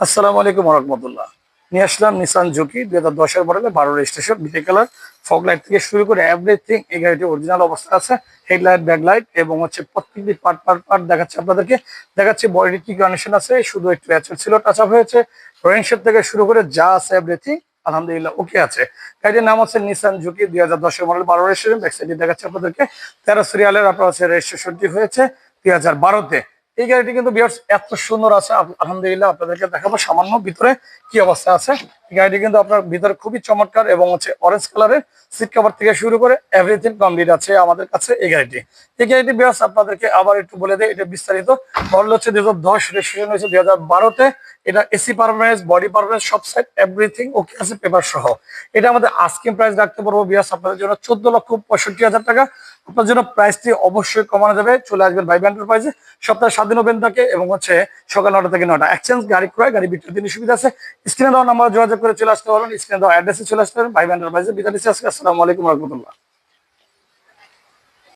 আসসালামু আলাইকুম রহমতুল্লাহ নিয়ে আসলাম নিসান ঝুঁকি দুই হাজার দশের মডেলে বারো রেজিস্ট্রেশন বিটে কালার ফগ লাইট থেকে শুরু করে এভরিথিং এই গাড়িটি অরিজিনাল অবস্থা আছে হেডলাইট ব্যাকলাইট এবং হচ্ছে প্রত্যেকটি পার্ট পার্ট পার্ট দেখাচ্ছে আপনাদেরকে। দেখাচ্ছে বডির কি কন্ডিশন আছে, শুধু একটু অ্যাচুয়াল ছিল টাচ আপ হয়েছে রেনশেপ থেকে শুরু করে যা আছে এভরিথিং আলহামদুলিল্লাহ ওকে আছে। গাড়ির নাম হচ্ছে নিসান ঝুঁকি দুই হাজার দশের মডেল বারো রেজিস্ট্রেশন ব্যাক সাইডে দেখাচ্ছে আপনাদেরকে। তেরো সিরিয়ালের আপনার হচ্ছে রেজিস্ট্রেশনটি হয়েছে দুই হাজার বারোতে। এই গাড়িটি কিন্তু বিয়ার্স এত সুন্দর আছে। আলহামদুলিল্লাহ আপনাদেরকে দেখাবো সামান্য ভিতরে কি অবস্থা আছে। গাড়িটি কিন্তু আপনার ভিতরে খুবই চমৎকার এবং হচ্ছে অরেঞ্জ কালারের সিট কভার থেকে শুরু করে এভরিথিং কমপ্লিট আছে আমাদের কাছে এই গাড়িটি। এই গাড়িটি বিয়ার্স আপনাদেরকে আবার একটু বলে দেয় এটা বিস্তারিত। মডেল হচ্ছে দুই হাজার দশ রেজিস্ট্রেশন হয়েছে দুই হাজার বারোতে এটা এসি পারফরমেন্স বডি পারফরমেন্স সব সাইড এভরিথিং ওকে আছে পেপার সহ। এটা আমাদের আস্কিং প্রাইস রাখতে পারব বিয়ার্স আপনাদের জন্য চোদ্দ লক্ষ পঁয়ষট্টি হাজার টাকা। আপনার জন্য প্রাইসটি অবশ্যই কমানো যাবে। চলে আসবেন ভাই ব্যান্ডের প্রাইসে সপ্তাহে সাত দিন ওপেন থাকে এবং হচ্ছে সকাল নটা থেকে নটা এক্সচেঞ্জ গাড়ি ক্রয়, গাড়ি বিক্রির দিনের সুবিধা আছে। স্ক্রিনে দেওয়া নাম্বার যোগাযোগ করে চলে আসতে পারবেন স্ক্রিনে দেওয়া অ্যাড্রেসে চলে আসতে পারেন ভাই ব্যান্ডের ভাইজে বিদায় আসসালামু আলাইকুম রহমতুল্লাহ।